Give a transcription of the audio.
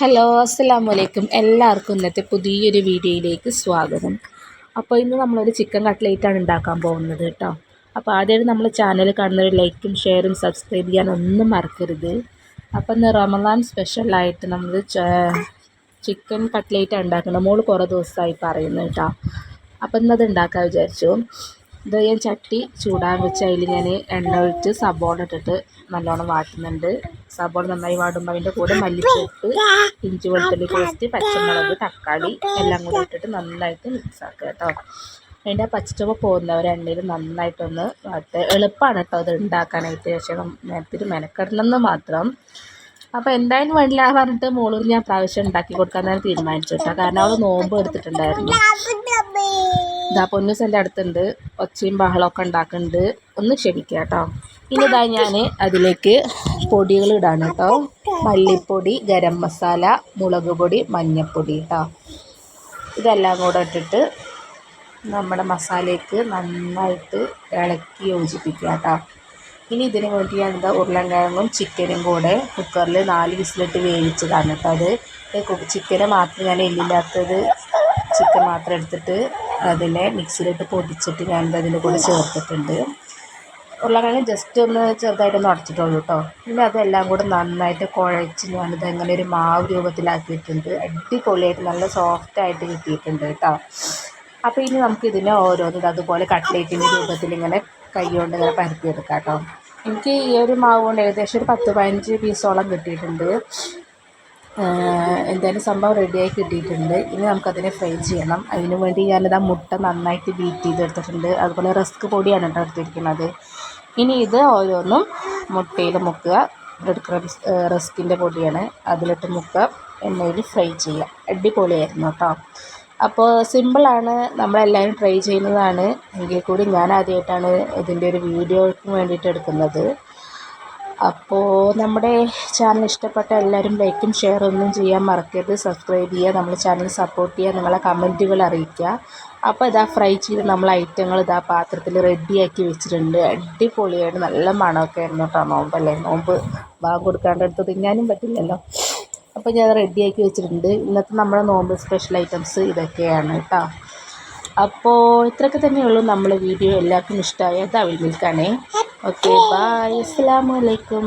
Hello അസ്സാമലൈക്കും എല്ലാവർക്കും ഇന്നത്തെ പുതിയൊരു വീഡിയോയിലേക്ക് സ്വാഗതം. അപ്പോൾ ഇന്ന് നമ്മളൊരു ചിക്കൻ കട്ട്ലേറ്റാണ് ഉണ്ടാക്കാൻ പോകുന്നത് കേട്ടോ. അപ്പോൾ ആദ്യമായിട്ട് നമ്മൾ ചാനൽ കാണുന്നവർ ലൈക്കും ഷെയറും സബ്സ്ക്രൈബ് ചെയ്യാൻ ഒന്നും മറക്കരുത്. അപ്പോൾ ഇന്ന് റമദാൻ സ്പെഷ്യലായിട്ട് നമ്മൾ ചിക്കൻ കട്ട്ലേറ്റാണ് ഉണ്ടാക്കുന്നത്. മോൾ കുറേ ദിവസമായി പറയുന്നത് കേട്ടോ. അപ്പോൾ ഇന്നത് ഉണ്ടാക്കാൻ വിചാരിച്ചു. ഇത് ഞാൻ ചട്ടി ചൂടാൻ വെച്ച് അതിൽ ഞാൻ എണ്ണ ഒഴിച്ച് സബോള ഇട്ടിട്ട് നല്ലോണം വാട്ടുന്നുണ്ട്. സബോള നന്നായി വാടുമ്പോൾ അതിന്റെ കൂടെ മല്ലിച്ചപ്പ് ഇഞ്ചി വെളുത്തുള്ളി പേസ്റ്റ് പച്ചമുളക് തക്കാളി എല്ലാം കൂടി ഇട്ടിട്ട് നന്നായിട്ട് മിക്സ് ആക്കുക കേട്ടോ. അതിന്റെ ആ പച്ചച്ചവ പോകുന്നവർ എണ്ണയിൽ നന്നായിട്ടൊന്ന് വാട്ട്. എളുപ്പമാണ് കേട്ടോ അത് ഉണ്ടാക്കാനായിട്ട്. പക്ഷേ നേരത്തിൽ മെനക്കെടണമെന്ന് മാത്രം. അപ്പോൾ എന്തായാലും വേണ്ടില്ല പറഞ്ഞിട്ട് മോളൂർ ഞാൻ പ്രാവശ്യം ഉണ്ടാക്കി കൊടുക്കാൻ തന്നെ തീരുമാനിച്ചു കേട്ടോ. കാരണം അവൾ നോമ്പ് എടുത്തിട്ടുണ്ടായിരുന്നു. ഇതാ പൊന്നൂസ് അടുത്തുണ്ട്. ഒച്ചയും ബഹളമൊക്കെ ഉണ്ടാക്കുന്നുണ്ട്. ഒന്ന് ക്ഷമിക്കുക കേട്ടോ. ഇനി ഇതാ ഞാൻ അതിലേക്ക് പൊടികൾ ഇടാണ് കേട്ടോ. മല്ലിപ്പൊടി ഗരം മസാല മുളക് പൊടി മഞ്ഞൾപ്പൊടി കേട്ടോ. ഇതെല്ലാം കൂടെ ഇട്ടിട്ട് നമ്മുടെ മസാലയ്ക്ക് നന്നായിട്ട് ഇളക്കി യോജിപ്പിക്കുക കേട്ടോ. ഇനി ഇതിന് വേണ്ടി ഞാൻ എന്താ ഉരുളൻകിഴങ്ങും ചിക്കനും കൂടെ കുക്കറിൽ നാല് വിസിലിട്ട് വേവിച്ചതാണ് കേട്ടോ അത്. ചിക്കന് മാത്രം ഞാൻ എല്ലില്ലാത്തത് ചിക്കൻ മാത്രം എടുത്തിട്ട് അതിനെ മിക്സിയിലിട്ട് പൊടിച്ചിട്ട് ഞാൻ അതിന്റെ കൂടെ ചേർത്തിട്ടുണ്ട്. ഉരുളക്കിഴങ്ങ് ജസ്റ്റ് ഒന്ന് ചെറുതായിട്ടൊന്ന് ഉടച്ചിട്ടുള്ളൂ കേട്ടോ പിന്നെ അതെല്ലാം കൂടെ നന്നായിട്ട് കുഴച്ച് ഞാനിത് ഇങ്ങനെ ഒരു മാവ് രൂപത്തിലാക്കിയിട്ടുണ്ട്. അടിപൊളിയായിട്ട് നല്ല സോഫ്റ്റായിട്ട് കിട്ടിയിട്ടുണ്ട് കേട്ടോ അപ്പോൾ ഇനി നമുക്ക് ഇതിനെ ഓരോന്നും അതുപോലെ കട്ട്ലേറ്റിന്റെ രൂപത്തിൽ ഇങ്ങനെ കൈകൊണ്ട് ഇങ്ങനെ പരത്തിയെടുക്കാം കേട്ടോ എനിക്ക് ഈ ഒരു മാവ് കൊണ്ട് ഏകദേശം ഒരു പത്ത് പതിനഞ്ച് പീസോളം കിട്ടിയിട്ടുണ്ട്. എന്തായാലും സംഭവം റെഡിയായി കിട്ടിയിട്ടുണ്ട്. ഇനി നമുക്കതിനെ ഫ്രൈ ചെയ്യണം. അതിന് വേണ്ടി ഞാനിതാ മുട്ട നന്നായിട്ട് ബീറ്റ് ചെയ്തെടുത്തിട്ടുണ്ട്. അതുപോലെ റസ്ക് പൊടിയാണ് കേട്ടോ എടുത്തിരിക്കുന്നത്. ഇനി ഇത് ഓരോന്നും മുട്ടയിൽ മുക്കുക. ബ്രെഡ് ക്രംസ് റസ്കിന്റെ പൊടിയാണ്. അതിലിട്ട് മുക്കുക എണ്ണയിൽ ഫ്രൈ ചെയ്യുക. അടിപൊളിയായിരുന്നു കേട്ടോ. അപ്പോൾ സിമ്പിളാണ്. നമ്മളെല്ലാവരും ട്രൈ ചെയ്യുന്നതാണ്. എങ്കിൽ കൂടി ഞാൻ ആദ്യമായിട്ടാണ് ഇതിന്റെ ഒരു വീഡിയോയ്ക്ക് വേണ്ടിയിട്ട് എടുക്കുന്നത്. അപ്പോൾ നമ്മുടെ ചാനൽ ഇഷ്ടപ്പെട്ട എല്ലാവരും ലൈക്കും ഷെയർ ഒന്നും ചെയ്യാൻ മറക്കരുത്. സബ്സ്ക്രൈബ് ചെയ്യുക നമ്മുടെ ചാനൽ സപ്പോർട്ട് ചെയ്യുക നിങ്ങളെ കമന്റുകൾ അറിയിക്കുക. അപ്പോൾ ഇതാ ഫ്രൈ ചെയ്ത് നമ്മൾ ഐറ്റങ്ങൾ ഇതാ പാത്രത്തിൽ റെഡിയാക്കി വെച്ചിട്ടുണ്ട്. അടിപൊളിയായിട്ട് നല്ല മണമൊക്കെ ആയിരുന്നു കേട്ടോ നോമ്പല്ലേ നോമ്പ് ഭാഗം കൊടുക്കാണ്ട് എടുത്ത് തിന്നാനും പറ്റില്ലല്ലോ. അപ്പോൾ ഞാൻ റെഡിയാക്കി വെച്ചിട്ടുണ്ട്. ഇന്നത്തെ നമ്മുടെ നോമ്പ് സ്പെഷ്യൽ ഐറ്റംസ് ഇതൊക്കെയാണ് കേട്ടോ. അപ്പോൾ ഇത്രയൊക്കെ തന്നെയുള്ളൂ നമ്മൾ വീഡിയോ എല്ലാവർക്കും ഇഷ്ടമായ തവിൽ മിൽക്കാണേ ഓക്കെ ബായ് അസ്സാം വലൈക്കും